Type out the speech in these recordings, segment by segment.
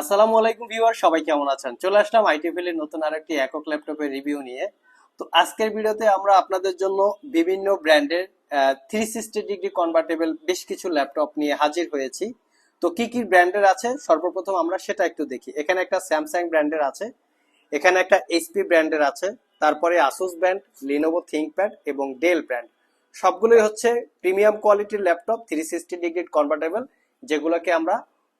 আসসালামু আলাইকুম ভিউয়ার, সবাই কেমন আছেন? চলে আসলাম আইটিফিল এর নতুন আরেকটি একক ল্যাপটপের রিভিউ নিয়ে। তো আজকের ভিডিওতে আমরা আপনাদের জন্য বিভিন্ন ব্র্যান্ডের থ্রি সিক্সটি ডিগ্রি কনভার্টেবল বেশ কিছু ল্যাপটপ নিয়ে হাজির হয়েছি। তো কি কি ব্র্যান্ডের আছে? সর্বপ্রথম আমরা সেটা একটু দেখি। এখানে একটা স্যামসাং ব্র্যান্ডের আছে, এখানে একটা এইচপি ব্র্যান্ডের আছে, তারপরে আসুস ব্র্যান্ড লিনোভো থিঙ্কপ্যাড এবং ডেল ব্র্যান্ড। সবগুলোই হচ্ছে প্রিমিয়াম কোয়ালিটির laptop three sixty degree convertible যেগুলোকে আমরা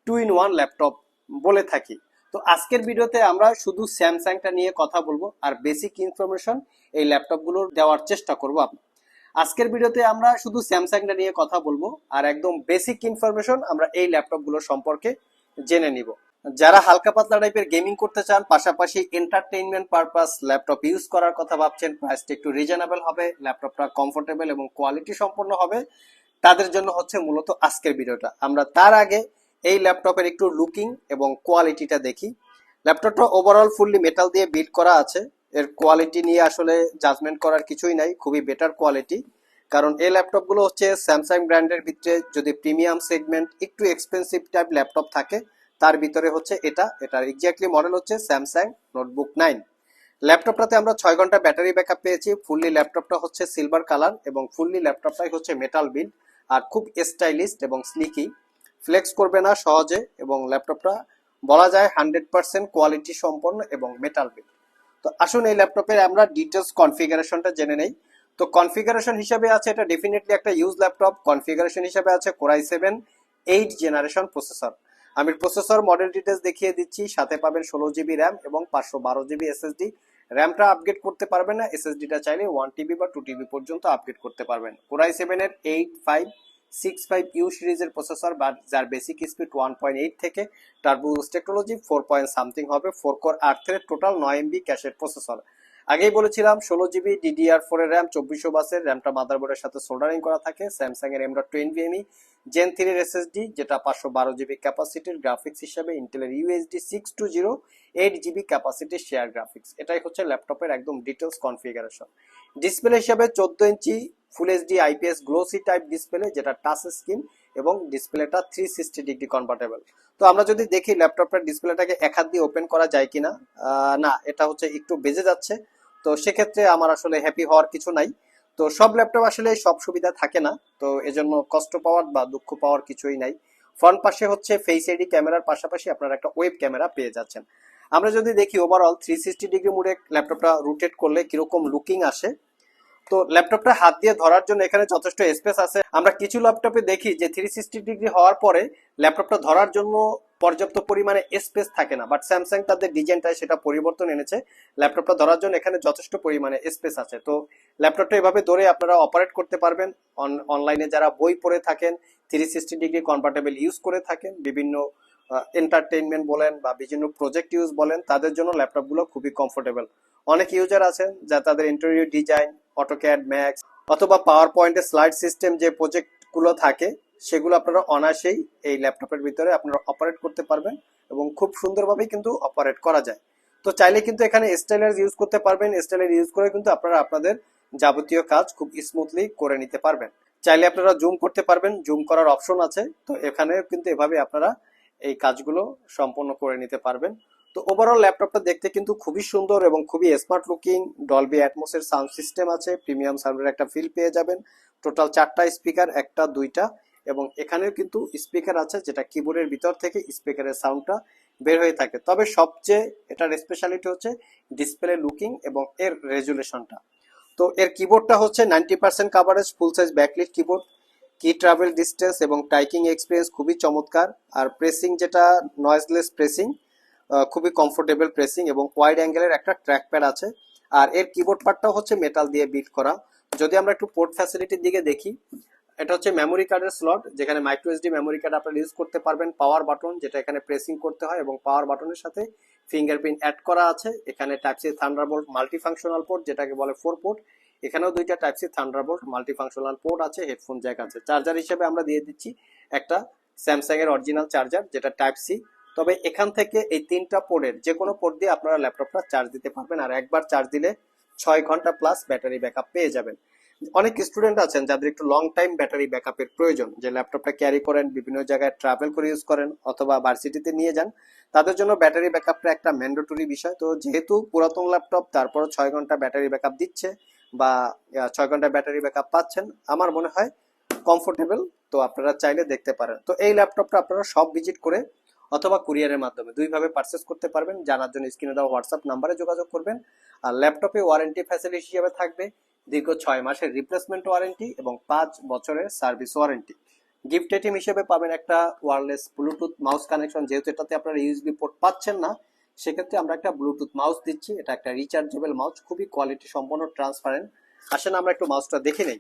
টু ইন ওয়ান ল্যাপটপ বলে থাকি। তো আজকের ভিডিওতে আমরা শুধু স্যামসাংটা নিয়ে কথা বলব আর বেসিক ইনফরমেশন এই ল্যাপটপগুলোর দেওয়ার চেষ্টা করব আজকের ভিডিওতে আমরা শুধু স্যামসাংটা নিয়ে কথা বলব আর একদম বেসিক ইনফরমেশন আমরা এই ল্যাপটপগুলো সম্পর্কে জেনে নিব। যারা হালকা পাতলা টাইপের গেমিং করতে চান, পাশাপাশি এন্টারটেইনমেন্ট পারপাস ল্যাপটপ ইউজ করার কথা ভাবছেন প্রাইসটা একটু রিজনেবল হবে, ল্যাপটপটা কমফোর্টেবল এবং কোয়ালিটি সম্পন্ন হবে, তাদের জন্য হচ্ছে মূলত আজকের ভিডিওটা। আমরা তার আগে এই ল্যাপটপের একটু লুকিং এবং কোয়ালিটিটা দেখি। ল্যাপটপটা ওভারঅল ফুললি মেটাল দিয়ে বিল্ড করা আছে। এর কোয়ালিটি নিয়ে আসলে জাজমেন্ট করার কিছুই নাই, খুবই বেটার কোয়ালিটি কারণ এই ল্যাপটপগুলো হচ্ছে স্যামসাং ব্র্যান্ডের ভিতরে যদি প্রিমিয়াম সেগমেন্ট একটু এক্সপেন্সিভ টাইপ ল্যাপটপ থাকে, তার ভিতরে হচ্ছে এটা। এটার এক্স্যাক্টলি মডেল হচ্ছে স্যামসাং নোটবুক নাইন ল্যাপটপটাতে আমরা ছয় ঘণ্টা ব্যাটারি ব্যাকআপ পেয়েছি। ফুললি ল্যাপটপটা হচ্ছে সিলভার কালার এবং ফুললি ল্যাপটপটাই হচ্ছে মেটাল বিল্ড আর খুব স্টাইলিস্ট এবং স্লিকি ফ্লেক্স করবে না সহজে এবং ল্যাপটপটা বলা যায় হান্ড্রেড পার্সেন্ট কোয়ালিটি সম্পন্ন এবং মেটাল বিল্ড তো আসুন এই ল্যাপটপের আমরা ডিটেলস কনফিগারেশনটা জেনে নেই। তো কনফিগারেশন হিসাবে আছে এটা ডেফিনেটলি একটা ইউজ ল্যাপটপ কনফিগারেশন হিসাবে আছে core i seven eight generation processor আমি প্রসেসর মডেল ডিটেলস দেখিয়ে দিচ্ছি। সাথে পাবেন ষোলো জিবি র্যাম এবং পাঁচশো বারো জিবি এসএসডি র্যামটা আপগ্রেড করতে পারবেন না। এসএসডিটা চাইলে ওয়ান টিবি বা টু টিবি পর্যন্ত আপগ্রেড করতে পারবেন। কোরাই সেভেনের eight five six five U সিরিজের প্রসেসর বা যার basic speed one point eight থেকে turbos technology four point something হবে ফোর কোর আট থ্রেড টোটাল নয় এমবি ক্যাশের প্রসেসর আগেই বলেছিলাম, ষোলো জিবি ডিডিআর ফোর এর র্যাম চব্বিশশো বাসের র্যামটা মাদারবোর্ডের সাথে সোল্ডারিং করা থাকে স্যামসাং এর M dot twenty ME gen থ্রির এসএসডি যেটা পাঁচশো বারো জিবি ক্যাপাসিটির গ্রাফিক্স হিসাবে ইন্টেলের UHD six two zero eight GB ক্যাপাসিটির share graphics এটাই হচ্ছে ল্যাপটপের একদম ডিটেলস কনফিগারেশন ডিসপ্লে হিসাবে চোদ্দ ইঞ্চি full HD IPS glossy type display যেটা টাচ স্ক্রিন এবং ডিসপ্লেটা থ্রি সিক্সটি ডিগ্রি কনভার্টেবল তো আমরা যদি দেখি ল্যাপটপের ডিসপ্লেটাকে এক হাত দিয়ে ওপেন করা যায় কিনা না, এটা হচ্ছে একটু বেজে যাচ্ছে। তো সেক্ষেত্রে আমার আসলে হ্যাপি হওয়ার কিছু নাই। তো সব ল্যাপটপ আসলে সব সুবিধা থাকে না। তো এজন্য কষ্ট পাওয়ার বা দুঃখ পাওয়ার কিছুই নাই। ফ্রন্ট পাশে হচ্ছে ফেস আইডি ক্যামেরার পাশাপাশি আপনারা একটা ওয়েব ক্যামেরা পেয়ে যাচ্ছেন। আমরা যদি দেখি ওভারঅল থ্রি সিক্সটি ডিগ্রি মোডে ল্যাপটপটা রোটেট করলে কীরকম লুকিং আসে তো ল্যাপটপটা হাত দিয়ে ধরার জন্য এখানে যথেষ্ট স্পেস আছে। আমরা কিছু ল্যাপটপে দেখি যে থ্রি সিক্সটি ডিগ্রি হওয়ার পরে ল্যাপটপটা ধরার জন্য পর্যাপ্ত পরিমাণে স্পেস থাকে না। বাট স্যামসাং তাদের ডিজাইনটায় সেটা পরিবর্তন এনেছে। ল্যাপটপটা ধরার জন্য এখানে যথেষ্ট পরিমাণে স্পেস আছে। তো ল্যাপটপটা এভাবে ধরে আপনারা অপারেট করতে পারবেন। অনলাইনে যারা বই পড়ে থাকেন three sixty degree convertible use করে থাকেন, বিভিন্ন এন্টারটেইনমেন্ট বলেন বা বিভিন্ন প্রজেক্ট ইউজ বলেন, তাদের জন্য ল্যাপটপগুলো খুবই কমফোর্টেবল অনেক ইউজার আছেন যা তাদের ইন্টারভিউ ডিজাইন অটোক্যাড ম্যাক্স অথবা পাওয়ার পয়েন্টের স্লাইড সিস্টেম যে প্রজেক্টগুলো থাকে, সেগুলো আপনারা অনায়াসেই এই ল্যাপটপের ভিতরে আপনারা অপারেট করতে পারবেন এবং খুব সুন্দরভাবেই কিন্তু অপারেট করা যায়। তো চাইলে কিন্তু এখানে স্টাইলার ইউজ করতে পারবেন স্টাইলার ইউজ করে কিন্তু আপনারা আপনাদের যাবতীয় কাজ খুব স্মুথলি করে নিতে পারবেন। চাইলে আপনারা জুম করতে পারবেন জুম করার অপশন আছে, তো এখানে কিন্তু এভাবে আপনারা এই কাজগুলো সম্পন্ন করে নিতে পারবেন। তো ওভারঅল ল্যাপটপটা দেখতে কিন্তু খুবই সুন্দর এবং খুবই স্মার্ট লুকিং ডলবি অ্যাটমোসের সাউন্ড সিস্টেম আছে প্রিমিয়াম সাউন্ডের একটা ফিল পেয়ে যাবেন। টোটাল চারটা স্পিকার একটা, দুইটা এবং এখানেও কিন্তু স্পিকার আছে যেটা কিবোর্ডের ভিতর থেকে স্পিকারের সাউন্ডটা বের হয়ে থাকে। তবে সবচেয়ে এটার স্পেশালিটি হচ্ছে ডিসপ্লে লুকিং এবং এর রেজুলেশনটা তো এর কিবোর্ডটা হচ্ছে ninety percent coverage full size backlit keyboard key travel distance এবং টাইকিং এক্সপিরিয়েন্স খুবই চমৎকার। আর প্রেসিং যেটা নয়েজলেস প্রেসিং খুবই কমফোর্টেবল প্রেসিং এবং ওয়াইড অ্যাঙ্গেলের একটা ট্র্যাক প্যাড আছে। আর এর কিবোর্ড পার্টটাও হচ্ছে মেটাল দিয়ে বিল্ড করা। যদি আমরা একটু পোর্ট ফ্যাসিলিটির দিকে দেখি, এটা হচ্ছে মেমোরি কার্ডের স্লট যেখানে মাইক্রো এসডি মেমোরি কার্ড আপনারা ইউজ করতে পারবেন। পাওয়ার বাটন যেটা এখানে প্রেসিং করতে হয় এবং পাওয়ার বাটনের সাথে ফিঙ্গারপ্রিন্ট অ্যাড করা আছে। এখানে type C Thunderbolt multi functional port যেটাকে বলে ফোর পোর্ট এখানেও দুইটা type C Thunderbolt multi functional port আছে হেডফোন জ্যাক আছে। চার্জার হিসেবে আমরা দিয়ে দিচ্ছি একটা স্যামসাং এর অরিজিনাল চার্জার যেটা টাইপ সি তবে এখান থেকে এই তিনটা পোর্টের যে কোনো পোর্ট দিয়ে আপনারা ল্যাপটপটা চার্জ দিতে পারবেন, আর একবার চার্জ দিলে ছয় ঘণ্টা প্লাস ব্যাটারি ব্যাকআপ পেয়ে যাবেন। অনেক স্টুডেন্ট আছেন যাদের একটু লং টাইম ব্যাটারি ব্যাকআপের প্রয়োজন, যে ল্যাপটপটা ক্যারি করেন, বিভিন্ন জায়গায় ট্রাভেল করে ইউজ করেন, অথবা ভার্সিটিতে নিয়ে যান। তাদের জন্য ব্যাটারি ব্যাকআপটা একটা ম্যান্ডেটরি বিষয়। তো যেহেতু পুরাতন ল্যাপটপ তারপর ছয় ঘণ্টা ব্যাটারি ব্যাকআপ দিচ্ছে বা ছয় ঘণ্টা ব্যাটারি ব্যাকআপ পাচ্ছেন, আমার মনে হয় কমফোর্টেবল তো আপনারা চাইলে দেখতে পারেন। তো এই ল্যাপটপটা আপনারা সব ভিজিট করে অথবা কুরিয়ারের মাধ্যমে দুইভাবে পারচেস করতে পারবেন। জানার জন্য স্ক্রিনে দেওয়া হোয়াটসঅ্যাপ নাম্বারে যোগাযোগ করবেন। আর ল্যাপটপে ওয়ারেন্টি ফ্যাসিলিটি হিসেবে থাকবে দীর্ঘ ছয় মাসের রিপ্লেসমেন্ট ওয়ারেন্টি এবং পাঁচ বছরের সার্ভিস ওয়ারেন্টি গিফট আইটেম হিসেবে পাবেন একটা ওয়ারলেস ব্লুটুথ মাউস কানেকশন যেহেতু এটাতে আপনারা ইউএসবি পোর্ট পাচ্ছেন না সেক্ষেত্রে আমরা একটা ব্লুটুথ মাউস দিচ্ছি, এটা একটা রিচার্জেবল মাউস খুবই কোয়ালিটি সম্পন্ন ট্রান্সপারেন্ট আসেন, আমরা একটু মাউসটা দেখে নেই।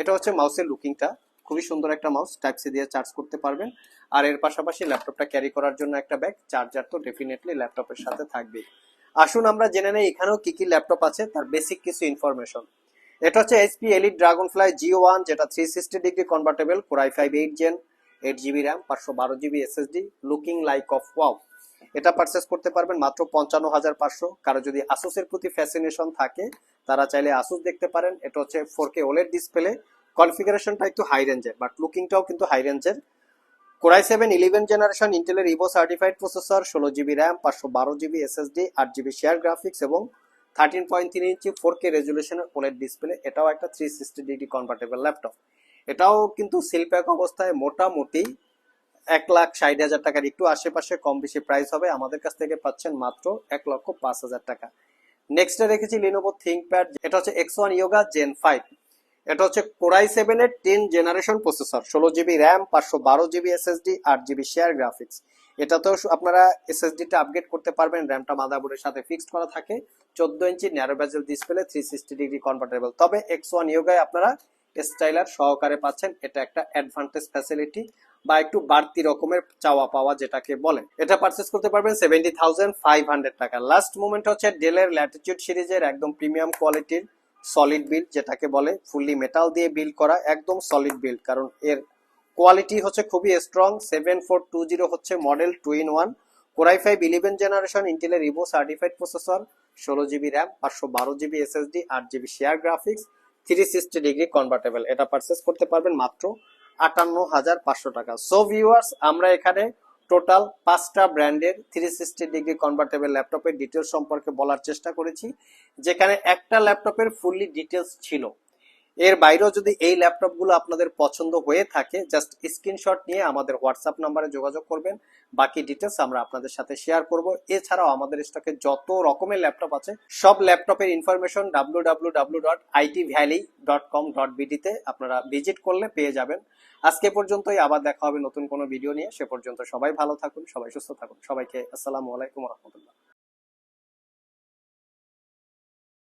এটা হচ্ছে মাউসের লুকিংটা খুবই সুন্দর একটা মাউস টাইপ সি দিয়ে চার্জ করতে পারবেন। আর এর পাশাপাশি ল্যাপটপটা ক্যারি করার জন্য একটা ব্যাগ চার্জার তো ডেফিনেটলি ল্যাপটপের সাথে থাকবে আসুন, আমরা জেনে নেই এখানেও কি কি ল্যাপটপ আছে, তার বেসিক কিছু ইনফরমেশন এটা হচ্ছে HP Elite Dragonfly G one যেটা three sixty degree convertible core i five eight gen eight GB RAM পাঁচশো বারো GB SSD looking like of wow এটা পারচেস করতে পারবেন মাত্র পঞ্চান্ন হাজার পাঁচশো। কারও যদি আসুসের প্রতি ফ্যাসিনেশন থাকে, তারা চাইলে আসুস দেখতে পারেন। এটা হচ্ছে ফোর কে ওলেড ডিসপ্লে কনফিগারেশনটা একটু হাই রেঞ্জের বাট লুকিংটাও কিন্তু হাই রেঞ্জের core i seven eleven generation ইন্টেলের ইভো সার্টিফাইড প্রসেসর ষোলো জিবি র্যাম পাঁচশো বারো জিবি এসএসডি আট জিবি শেয়ার গ্রাফিক্স এবং থার্টিন পয়েন্ট থ্রি ইঞ্চি ফোর কে রেজুলেশনের ওলেড ডিসপ্লে এটাও একটা three sixty degree convertible laptop এটাও কিন্তু সিলপ্যাক অবস্থায় মোটামুটি এক লাখ ষাট হাজার টাকার একটু আশেপাশে কম বেশি প্রাইস হবে। আমাদের কাছ থেকে পাচ্ছেন মাত্র এক লক্ষ পাঁচ হাজার টাকা। নেক্সটে রেখেছি লিনোভো থিঙ্কপ্যাড এটা হচ্ছে X one Yoga gen five এটা হচ্ছে কোরাই সেভেন এর টেন জেনারেশন প্রসেসর ষোলো জিবি র্যাম পাঁচশো বারো জিবি এসএসডি আট জিবি শেয়ার গ্রাফিক্স এটাতেও আপনারা এসএসডিটা আপগ্রেড করতে পারবেন র্যামটা মাদারবোর্ডের সাথে ফিক্সড করা থাকে, চোদ্দ ইঞ্চি narrow bezel display three sixty degree convertible তবে এক্স ওয়ান ইয়োগায় আপনারা স্টাইলার সহকারে পাচ্ছেন, এটা একটা অ্যাডভান্টেজ ফ্যাসিলিটি বা একটু বাড়তি রকমের চাওয়া পাওয়া যেটাকে বলে। এটা পারচেস করতে পারবেন সেভেন্টি থাউজেন্ড ফাইভ হান্ড্রেড টাকা। লাস্ট মোমেন্ট হচ্ছে ডেলের ল্যাটিটিউড সিরিজের একদম প্রিমিয়াম কোয়ালিটির সলিড বিল্ড যেটাকে বলে ফুললি মেটাল দিয়ে বিল্ড করা একদম সলিড বিল্ড কারণ এর কোয়ালিটি হচ্ছে খুবই strong seven four two zero হচ্ছে model two in one core i five eleven generation ইন্টেলের ইভো সার্টিফাইড প্রসেসর ষোলো জিবি র্যাম পাঁচশো বারো জিবি এসএসডি আট GB share graphics three sixty degree convertible এটা পারচেস করতে পারবেন মাত্র আটান্ন হাজার পাঁচশো টাকা। সো ভিউয়ার্স আমরা এখানে টোটাল পাঁচটা ব্র্যান্ডের থ্রি সিক্সটি ডিগ্রি কনভার্টেবল ল্যাপটপের ডিটেলস সম্পর্কে বলার চেষ্টা করেছি। যেখানে একটা ল্যাপটপের ফুললি ডিটেলস ছিল। এর বাইরেও যদি এই ল্যাপটপগুলো আপনাদের পছন্দ হয়ে থাকে জাস্ট স্ক্রিনশট নিয়ে আমাদের হোয়াটসঅ্যাপ নাম্বারে যোগাযোগ করবেন। বাকি ডিটেলস আমরা আপনাদের সাথে শেয়ার করব। এছাড়াও আমাদের স্টকে যত রকমের ল্যাপটপ আছে, সব ল্যাপটপের information W W dot IT Valley dot com dot আপনারা ভিজিট করলে পেয়ে যাবেন। আজকে পর্যন্তই, আবার দেখা হবে নতুন কোনো ভিডিও নিয়ে। সে পর্যন্ত সবাই ভালো থাকুন, সবাই সুস্থ থাকুন। সবাইকে আসসালামু আলাইকুম রহমতুল্লাহ।